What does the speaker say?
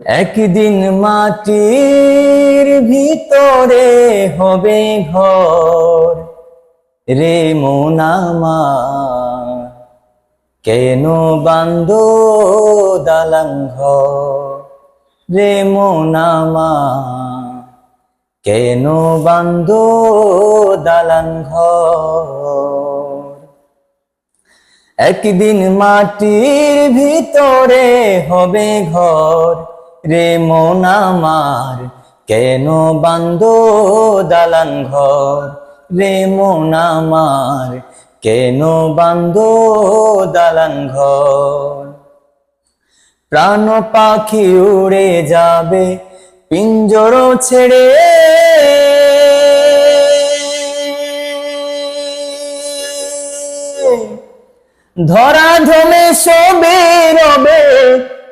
একদিন মাটির ভিতরে হবে ঘর। রে মোনামা কেন বান্দ দালাং রে মোনামা কেন বান্দ দালাং একদিন মাটির ভিতরে হবে ঘর। রে মন আমার, কেন বান্দ দালান ঘর? রে মন আমার, কেন বান্দ দালান ঘর? প্রাণ পাখি উড়ে যাবে, পিঞ্জর ছেড়ে। ধরা ধমে সবে রবে